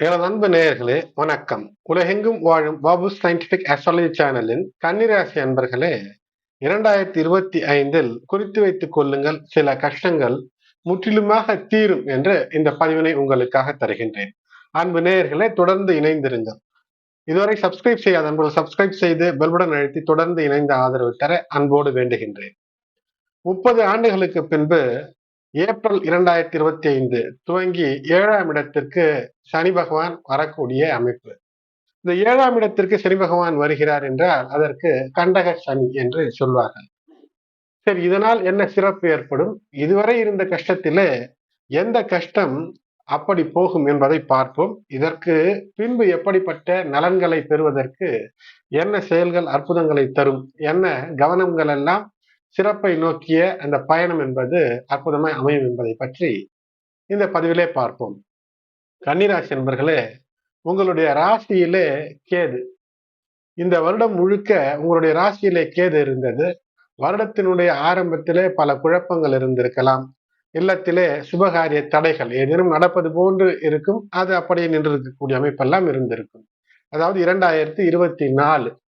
எனது அன்பு நேயர்களே வணக்கம். உலகெங்கும் வாழும் பாபு சயின்டிபிக் அஸ்ட்ராலஜி சேனலின் கன்னிராசி அன்பர்களே இரண்டாயிரத்தி இருபத்தி ஐந்தில் குறித்து வைத்துக் கொள்ளுங்கள் சில கஷ்டங்கள் முற்றிலுமாக தீரும் என்று இந்த பதிவினை உங்களுக்காக தருகின்றேன். அன்பு நேயர்களே தொடர்ந்து இணைந்திருங்கள். இதுவரை சப்ஸ்கிரைப் செய்யாத அன்பர்கள் சப்ஸ்கிரைப் செய்து பெல்புடன் அழுத்தி தொடர்ந்து இணைந்த ஆதரவு தர அன்போடு வேண்டுகின்றேன். முப்பது ஆண்டுகளுக்கு பின்பு ஏப்ரல் இரண்டாயிரத்தி இருபத்தி ஐந்து துவங்கி ஏழாம் இடத்திற்கு சனி பகவான் வரக்கூடிய அமைப்பு. இந்த ஏழாம் இடத்திற்கு சனி பகவான் வருகிறார் என்றால் அதற்கு கண்டக சனி என்று சொல்வார்கள். சரி இதனால் என்ன சிறப்பு ஏற்படும்? இதுவரை இருந்த கஷ்டத்திலே எந்த கஷ்டம் அப்படி போகும் என்பதை பார்ப்போம். இதற்கு பின்பு எப்படிப்பட்ட நலன்களை பெறுவதற்கு என்ன செயல்கள் அற்புதங்களை தரும் என்ன கவனங்கள் எல்லாம் சிறப்பை நோக்கிய அந்த பயணம் என்பது அற்புதமாய் அமையும் என்பதை பற்றி இந்த பதிவிலே பார்ப்போம். கன்னிராசி என்பர்களே உங்களுடைய ராசியிலே கேது. இந்த வருடம் முழுக்க உங்களுடைய ராசியிலே கேது இருந்தது. வருடத்தினுடைய ஆரம்பத்திலே பல குழப்பங்கள் இருந்திருக்கலாம். இல்லத்திலே சுபகாரிய தடைகள் ஏதேனும் நடப்பது போன்று இருக்கும். அது அப்படியே நின்று இருக்கக்கூடிய அமைப்பெல்லாம் இருந்திருக்கும். அதாவது இரண்டாயிரத்தி இருபத்தி நாலு.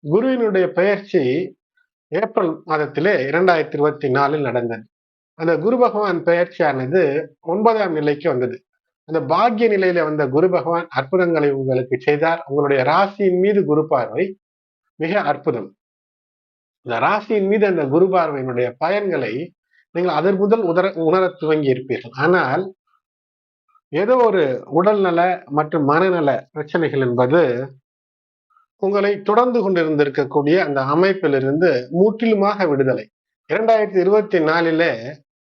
குருவினுடைய பயிற்சி ஏப்ரல் மாதத்திலே இரண்டாயிரத்தி இருபத்தி நாலில் நடந்தது. அந்த குரு பகவான் பெயர்ச்சியானது ஒன்பதாம் நிலைக்கு வந்தது. அந்த பாக்கிய நிலையில வந்த குரு பகவான் அற்புதங்களை உங்களுக்கு செய்தார். உங்களுடைய ராசியின் மீது குரு பார்வை மிக அற்புதம். இந்த ராசியின் மீது அந்த குரு பார்வையினுடைய பயன்களை நீங்கள் அதன் முதல் உதர உணர துவங்கி இருப்பீர்கள் ஆனால் ஏதோ ஒரு உடல்நல மற்றும் மனநல பிரச்சனைகள் என்பது உங்களை தொடர்ந்து கொண்டிருந்திருக்கக்கூடிய அந்த அமைப்பிலிருந்து முற்றிலுமாக விடுதலை. இரண்டாயிரத்தி இருபத்தி நாலிலே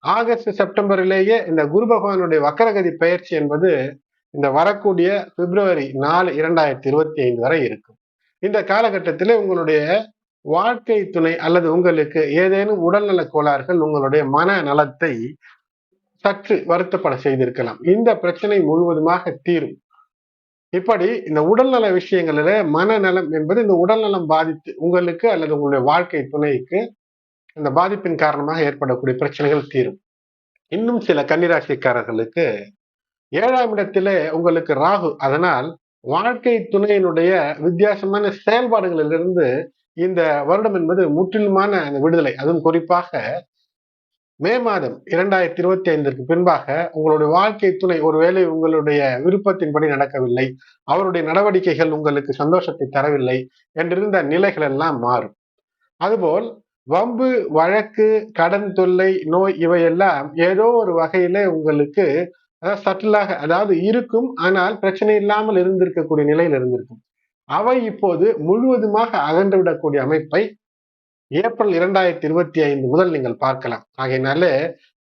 ஆகஸ்ட் செப்டம்பரிலேயே இந்த குரு பகவானுடைய வக்கரகதி பயிற்சி என்பது இந்த வரக்கூடிய பிப்ரவரி நாலு இரண்டாயிரத்தி இருபத்தி ஐந்து வரை இருக்கும். இந்த காலகட்டத்திலே உங்களுடைய வாழ்க்கை துணை அல்லது உங்களுக்கு ஏதேனும் உடல்நல கோளாறுகள் உங்களுடைய மன நலத்தை சற்று வருத்தப்பட செய்திருக்கலாம். இந்த பிரச்சனை முழுவதுமாக தீரும். இப்படி இந்த உடல்நல விஷயங்களில மனநலம் என்பது இந்த உடல்நலம் பாதித்து உங்களுக்கு அல்லது உங்களுடைய வாழ்க்கை துணைக்கு இந்த பாதிப்பின் காரணமாக ஏற்படக்கூடிய பிரச்சனைகள் தீரும். இன்னும் சில கன்னிராசிக்காரர்களுக்கு ஏழாம் இடத்திலே உங்களுக்கு ராகு. அதனால் வாழ்க்கை துணையினுடைய வித்தியாசமான செயல்பாடுகளிலிருந்து இந்த வருடம் என்பது முற்றிலுமான அந்த விடுதலை. அதுவும் குறிப்பாக மே மாதம் இரண்டாயிரத்தி இருபத்தி ஐந்திற்கு பின்பாக உங்களுடைய வாழ்க்கை துணை ஒருவேளை உங்களுடைய விருப்பத்தின்படி நடக்கவில்லை. அவருடைய நடவடிக்கைகள் உங்களுக்கு சந்தோஷத்தை தரவில்லை என்றிருந்த நிலைகள் எல்லாம் மாறும். அதுபோல் வம்பு வழக்கு கடன் தொல்லை நோய் இவையெல்லாம் ஏதோ ஒரு வகையில உங்களுக்கு அதாவது சட்டிலாக அதாவது இருக்கும். ஆனால் பிரச்சனை இல்லாமல் இருந்திருக்கக்கூடிய நிலையில் இருந்திருக்கும். அவை இப்போது முழுவதுமாக அகன்று விடக்கூடிய அமைப்பை ஏப்ரல் இரண்டாயிரத்தி இருபத்தி ஐந்து முதல் நீங்கள் பார்க்கலாம். ஆகையினால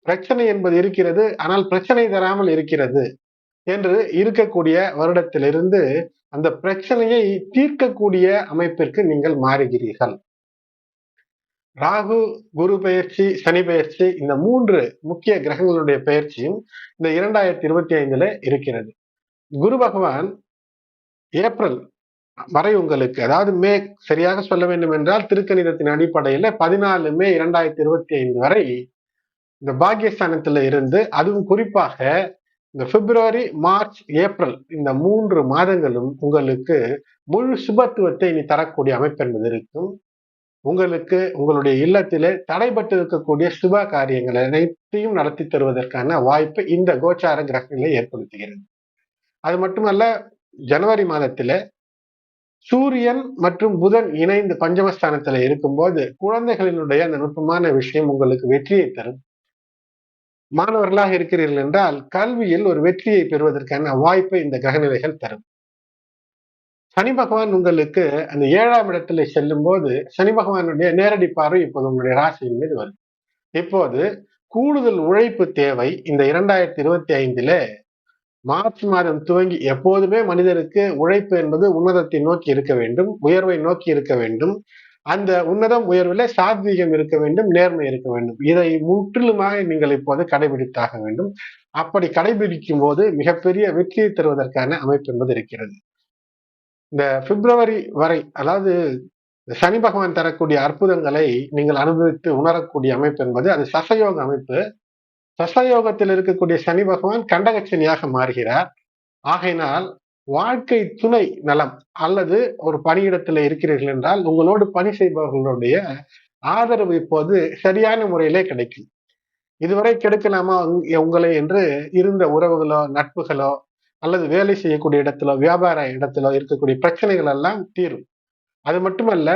பிரச்சனை என்பது இருக்கிறது ஆனால் பிரச்சனை தராமல் இருக்கிறது என்று இருக்கக்கூடிய வருடத்திலிருந்து அந்த பிரச்சனையை தீர்க்கக்கூடிய அமைப்பிற்கு நீங்கள் மாறுகிறீர்கள். ராகு குரு பயிற்சி சனி பயிற்சி இந்த மூன்று முக்கிய கிரகங்களுடைய பயிற்சியும் இந்த இரண்டாயிரத்தி இருபத்தி ஐந்துல இருக்கிறது. குரு பகவான் ஏப்ரல் வரை உங்களுக்கு அதாவது மே சரியாக சொல்ல வேண்டும் என்றால் திருக்கணிதத்தின் அடிப்படையில பதினாலு மே இரண்டாயிரத்தி இருபத்தி ஐந்து வரை இந்த பாகியஸ்தானத்துல இருந்து அதுவும் குறிப்பாக இந்த பிப்ரவரி மார்ச் ஏப்ரல் இந்த மூன்று மாதங்களும் உங்களுக்கு முழு சுபத்துவத்தை இனி தரக்கூடிய அமைப்பு என்பது இருக்கும். உங்களுக்கு உங்களுடைய இல்லத்திலே தடைபட்டு இருக்கக்கூடிய சுப காரியங்கள் அனைத்தையும் நடத்தி தருவதற்கான வாய்ப்பு இந்த கோச்சார கிரகங்களை ஏற்படுத்துகிறது. அது மட்டுமல்ல ஜனவரி மாதத்தில சூரியன் மற்றும் புதன் இணைந்து பஞ்சமஸ்தானத்துல இருக்கும்போது குழந்தைகளினுடைய அந்த நுட்பமான விஷயம் உங்களுக்கு வெற்றியை தரும். மாணவர்களாக இருக்கிறீர்கள் என்றால் கல்வியில் ஒரு வெற்றியை பெறுவதற்கான வாய்ப்பை இந்த கிரகநிலைகள் தரும். சனி பகவான் உங்களுக்கு அந்த ஏழாம் இடத்துல செல்லும் போது சனி பகவானுடைய நேரடி பார்வை இப்போது உங்களுடைய ராசியின் மீது வரும். இப்போது கூடுதல் உழைப்பு தேவை இந்த இரண்டாயிரத்தி இருபத்தி ஐந்துல. மார்ச் மாதம் துவங்கி எப்போதுமே மனிதருக்கு உழைப்பு என்பது உன்னதத்தை நோக்கி இருக்க வேண்டும் உயர்வை நோக்கி இருக்க வேண்டும். அந்த உன்னதம் உயர்வில் சாத்வீகம் இருக்க வேண்டும் நேர்மை இருக்க வேண்டும். இதை முற்றிலுமாக நீங்கள் இப்போது கடைபிடித்தாக வேண்டும். அப்படி கடைபிடிக்கும் போது மிகப்பெரிய வெற்றியை தருவதற்கான அமைப்பு என்பது இருக்கிறது. இந்த பிப்ரவரி வரை அதாவது சனி பகவான் தரக்கூடிய அற்புதங்களை நீங்கள் அனுபவித்து உணரக்கூடிய அமைப்பு என்பது அது சசயோக அமைப்பு. சசயோகத்தில் இருக்கக்கூடிய சனி பகவான் கண்டகச்சனியாக மாறுகிறார். ஆகையினால் வாழ்க்கை துணை நலம் அல்லது ஒரு பணியிடத்தில் இருக்கிறீர்கள் என்றால் உங்களோடு பணி செய்பவர்களுடைய ஆதரவு இப்போது சரியான முறையிலே கிடைக்கும். இதுவரை கிடைக்கலாமா உங்களை என்று இருந்த உறவுகளோ நட்புகளோ அல்லது வேலை செய்யக்கூடிய இடத்திலோ வியாபார இடத்திலோ இருக்கக்கூடிய பிரச்சனைகள் எல்லாம் தீரும். அது மட்டுமல்ல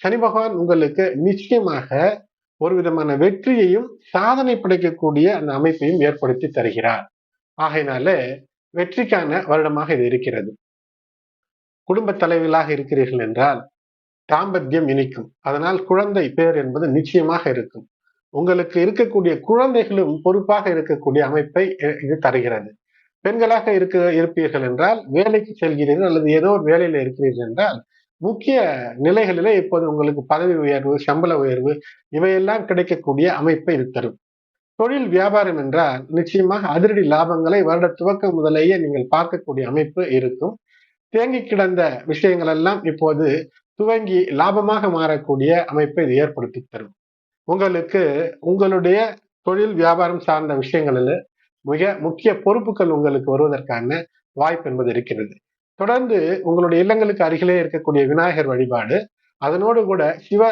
சனி பகவான் உங்களுக்கு நிச்சயமாக ஒரு விதமான வெற்றியையும் சாதனை படைக்கக்கூடிய அந்த அமைப்பையும் ஏற்படுத்தி தருகிறார். ஆகையினால வெற்றிக்கான வருடமாக இது இருக்கிறது. குடும்ப தலைவர்களாக இருக்கிறீர்கள் என்றால் தாம்பத்தியம் இனிக்கும். அதனால் குழந்தை பேர் என்பது நிச்சயமாக இருக்கும். உங்களுக்கு இருக்கக்கூடிய குழந்தைகளும் பொறுப்பாக இருக்கக்கூடிய அமைப்பை இது தருகிறது. பெண்களாக இருக்க இருப்பீர்கள் என்றால் வேலைக்கு செல்கிறீர்கள் அல்லது ஏதோ ஒரு வேலையில இருக்கிறீர்கள் என்றால் முக்கிய நிலைகளிலே இப்போது உங்களுக்கு பதவி உயர்வு சம்பள உயர்வு இவையெல்லாம் கிடைக்கக்கூடிய அமைப்பை இது தரும். தொழில் வியாபாரம் என்றால் நிச்சயமாக அதிரடி லாபங்களை வருட துவக்கம் முதலேயே நீங்கள் பார்க்கக்கூடிய அமைப்பு இருக்கும். தேங்கி கிடந்த விஷயங்கள் எல்லாம் இப்போது துவங்கி லாபமாக மாறக்கூடிய அமைப்பை இது ஏற்படுத்தி தரும். உங்களுக்கு உங்களுடைய தொழில் வியாபாரம் சார்ந்த விஷயங்களில் மிக முக்கிய பொறுப்புகள் உங்களுக்கு வருவதற்கான வாய்ப்பு என்பது இருக்கிறது. தொடர்ந்து உங்களுடைய இல்லங்களுக்கு அருகிலே இருக்கக்கூடிய விநாயகர் வழிபாடு. அதனோடு கூட சிவ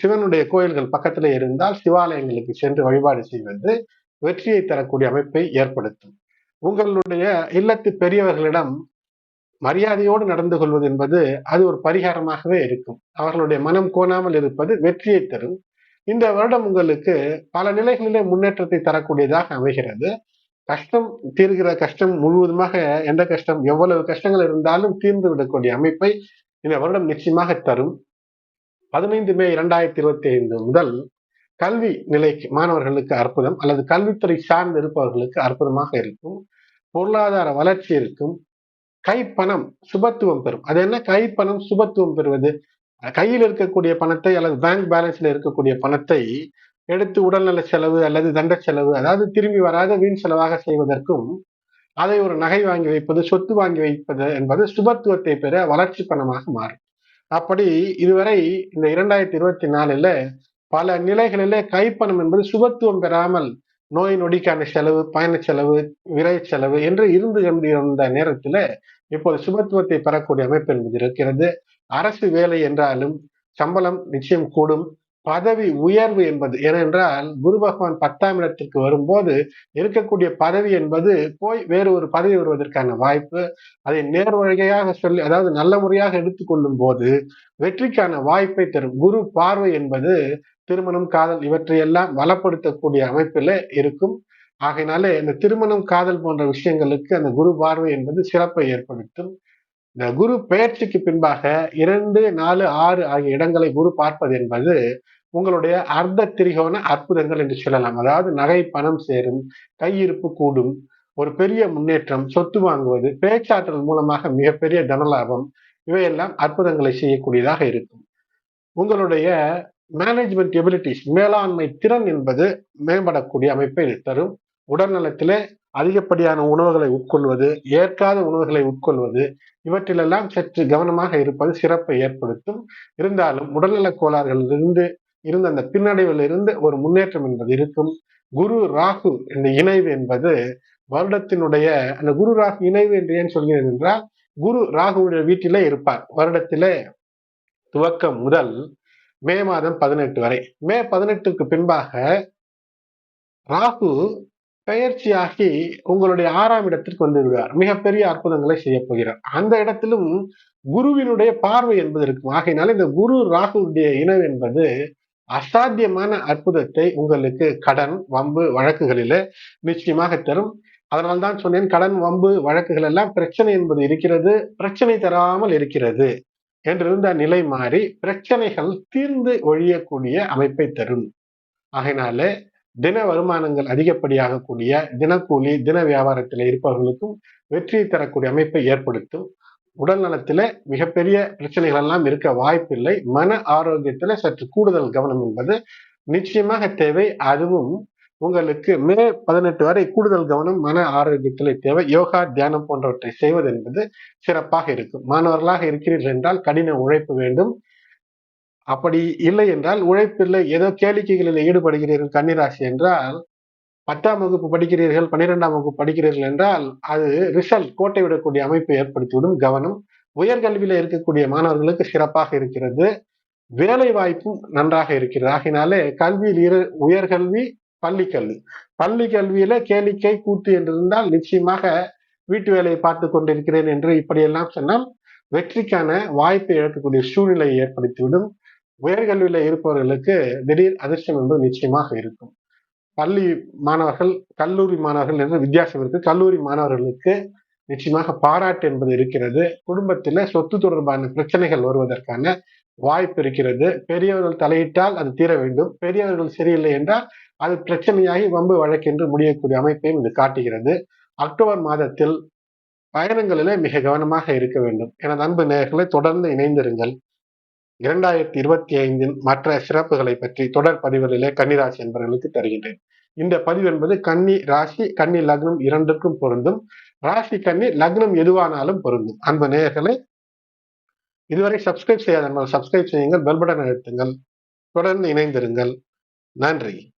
சிவனுடைய கோயில்கள் பக்கத்துல இருந்தால் சிவாலயங்களுக்கு சென்று வழிபாடு செய்வது வெற்றியை தரக்கூடிய அமைப்பை ஏற்படுத்தும். உங்களுடைய இல்லத்து பெரியவர்களிடம் மரியாதையோடு நடந்து கொள்வது என்பது அது ஒரு பரிகாரமாகவே இருக்கும். அவர்களுடைய மனம் கோணாமல் இருப்பது வெற்றியை தரும். இந்த வருடம் உங்களுக்கு பல நிலைகளிலே முன்னேற்றத்தை தரக்கூடியதாக அமைகிறது. கஷ்டம் தீர்கிற கஷ்டம் முழுவதுமாக எந்த கஷ்டம் எவ்வளவு கஷ்டங்கள் இருந்தாலும் தீர்ந்து விடக்கூடிய அமைப்பை இந்த வருடம் நிச்சயமாக தரும். பதினைந்து மே இரண்டாயிரத்தி இருபத்தி ஐந்து முதல் கல்வி நிலைக்கு மாணவர்களுக்கு அற்புதம் அல்லது கல்வித்துறை சார்ந்து இருப்பவர்களுக்கு அற்புதமாக இருக்கும். பொருளாதார வளர்ச்சி இருக்கும். கைப்பணம் சுபத்துவம் பெறும். அது என்ன? கைப்பணம் சுபத்துவம் பெறுவது. கையில் இருக்கக்கூடிய பணத்தை அல்லது பேங்க் பேலன்ஸ்ல இருக்கக்கூடிய பணத்தை எடுத்து உடல்நல செலவு அல்லது தண்ட செலவு அதாவது திரும்பி வராத வீண் செலவாக செய்வதற்கும் அதை ஒரு நகை வாங்கி வைப்பது சொத்து வாங்கி வைப்பது என்பது சுபத்துவத்தை பெற வளர்ச்சி பணமாக மாறும். அப்படி இதுவரை இந்த இரண்டாயிரத்தி இருபத்தி நாலுல பல நிலைகளிலே கைப்பணம் என்பது சுபத்துவம் பெறாமல் நோய் நொடிக்கான செலவு பயண செலவு விரை செலவு என்று இருந்து கொண்டிருந்த நேரத்துல இப்போது சுபத்துவத்தை பெறக்கூடிய அமைப்பு என்பது இருக்கிறது. அரசு வேலை என்றாலும் சம்பளம் நிச்சயம் கூடும். பதவி உயர்வு என்பது. ஏனென்றால் குரு பகவான் பத்தாம் இடத்திற்கு வரும்போது இருக்கக்கூடிய பதவி என்பது போய் வேறு ஒரு பதவி வருவதற்கான வாய்ப்பு அதை நேர்வழியாக சொல்லி அதாவது நல்ல முறையாக எடுத்துக்கொள்ளும் போது வெற்றிக்கான வாய்ப்பை தரும். குரு பார்வை என்பது திருமணம் காதல் இவற்றையெல்லாம் வளப்படுத்தக்கூடிய அமைப்பில் இருக்கும். ஆகையினாலே இந்த திருமணம் காதல் போன்ற விஷயங்களுக்கு அந்த குரு பார்வை என்பது சிறப்பை ஏற்படுத்தும். இந்த குரு பெயர்ச்சிக்கு பின்பாக இரண்டு நாலு ஆறு ஆகிய இடங்களை குரு பார்ப்பது என்பது உங்களுடைய அர்த்த திரிகோண அற்புதங்கள் என்று சொல்லலாம். அதாவது நகை பணம் சேரும் கையிருப்பு கூடும் ஒரு பெரிய முன்னேற்றம் சொத்து வாங்குவது பேச்சாற்றல் மூலமாக மிகப்பெரிய தனலாபம் இவையெல்லாம் அற்புதங்களை செய்யக்கூடியதாக இருக்கும். உங்களுடைய மேனேஜ்மெண்ட் எபிலிட்டிஸ் மேலாண்மை திறன் என்பது மேம்படக்கூடிய அமைப்பை தரும். உடல்நலத்திலே அதிகப்படியான உணவுகளை உட்கொள்வது ஏற்காத உணவுகளை உட்கொள்வது இவற்றிலெல்லாம் சற்று கவனமாக இருப்பது சிறப்பை ஏற்படுத்தும். இருந்தாலும் உடல்நல கோளாறுகளிலிருந்து இருந்த அந்த பின்னடைவிலிருந்து ஒரு முன்னேற்றம் என்பது இருக்கும். குரு ராகு இந்த இணைவு என்பது வருடத்தினுடைய அந்த குரு ராகு இணைவு என்று ஏன் சொல்கிறேன் என்றால் குரு ராகுவுடைய வீட்டிலே இருப்பார். வருடத்திலே துவக்கம் முதல் மே மாதம் பதினெட்டு வரை. மே பதினெட்டுக்கு பின்பாக ராகு பெயர்ச்சியாகி உங்களுடைய ஆறாம் இடத்திற்கு வந்து விடுவார் மிகப்பெரிய அற்புதங்களை செய்ய போகிறார். அந்த இடத்திலும் குருவினுடைய பார்வை என்பது இருக்கும். ஆகையினால இந்த குரு ராகுடைய இனம் என்பது அசாத்தியமான அற்புதத்தை உங்களுக்கு கடன் வம்பு வழக்குகளில நிச்சயமாக தரும். அதனால்தான் சொன்னேன் கடன் வம்பு வழக்குகள் எல்லாம் பிரச்சனை என்பது இருக்கிறது பிரச்சனை தராமல் இருக்கிறது என்றிருந்த நிலை மாறி பிரச்சனைகள் தீர்ந்து ஒழியக்கூடிய அமைப்பை தரும். ஆகையினால தின வருமானங்கள் அதிகப்படியாகக்கூடிய தினக்கூலி தின வியாபாரத்தில் இருப்பவர்களுக்கும் வெற்றியை தரக்கூடிய அமைப்பை ஏற்படுத்தும். உடல் நலத்துல மிகப்பெரிய பிரச்சனைகள் எல்லாம் இருக்க வாய்ப்பில்லை. மன ஆரோக்கியத்துல சற்று கூடுதல் கவனம் என்பது நிச்சயமாக தேவை. அதுவும் உங்களுக்கு மே பதினெட்டு வரை கூடுதல் கவனம் மன ஆரோக்கியத்தில் தேவை. யோகா தியானம் போன்றவற்றை செய்வது என்பது சிறப்பாக இருக்கும். மாணவர்களாக இருக்கிறீர்கள் என்றால் கடின உழைப்பு வேண்டும். அப்படி இல்லை என்றால் உழைப்பில்லை. ஏதோ கேளிக்கைகளில் ஈடுபடுகிறீர்கள் கன்னிராசி என்றால் பத்தாம் வகுப்பு படிக்கிறீர்கள் பன்னிரெண்டாம் வகுப்பு படிக்கிறீர்கள் என்றால் அது ரிசல்ட் கோட்டை விடக்கூடிய அமைப்பை ஏற்படுத்திவிடும் கவனம். உயர்கல்வியில இருக்கக்கூடிய மாணவர்களுக்கு சிறப்பாக இருக்கிறது. வேலை வாய்ப்பும் நன்றாக இருக்கிறது. ஆகினாலே கல்வியில் இரு உயர்கல்வி பள்ளி கல்வி பள்ளி கல்வியில கேளிக்கை கூத்து என்று இருந்தால் நிச்சயமாக வீட்டு வேலையை பார்த்து கொண்டிருக்கிறேன் என்று இப்படியெல்லாம் சொன்னால் வெற்றிக்கான வாய்ப்பை இழக்கக்கூடிய சூழ்நிலையை ஏற்படுத்திவிடும். உயர்கல்வியில இருப்பவர்களுக்கு திடீர் அதிர்ஷ்டம் என்பது நிச்சயமாக இருக்கும். பள்ளி மாணவர்கள் கல்லூரி மாணவர்கள் என்று வித்தியாசம் இருக்கு. கல்லூரி மாணவர்களுக்கு நிச்சயமாக பாராட்டு என்பது இருக்கிறது. குடும்பத்தில சொத்து தொடர்பான பிரச்சனைகள் வருவதற்கான வாய்ப்பு இருக்கிறது. பெரியவர்கள் தலையிட்டால் அது தீர வேண்டும். பெரியவர்கள் சரியில்லை என்றால் அது பிரச்சனையாகி வம்பு வழக்கென்று முடியக்கூடிய அமைப்பையும் இது காட்டுகிறது. அக்டோபர் மாதத்தில் பயணங்களிலே மிக கவனமாக இருக்க வேண்டும். எனது அன்பு நேர்களை தொடர்ந்து இணைந்திருங்கள். இரண்டாயிரத்தி இருபத்தி ஐந்தின் மற்ற சிறப்புகளை பற்றி தொடர் பதிவுகளிலே கன்னிராசி என்பவர்களுக்கு தருகின்றேன். இந்த பதிவு என்பது கன்னி ராசி கன்னி லக்னம் இரண்டுக்கும் பொருந்தும். ராசி கன்னி லக்னம் எதுவானாலும் பொருந்தும். அன்பு நேயர்களை இதுவரை சப்ஸ்கிரைப் செய்யாத சப்ஸ்கிரைப் செய்யுங்கள் பெல் பட்டன் அழுத்துங்கள். தொடர்ந்து இணைந்திருங்கள். நன்றி.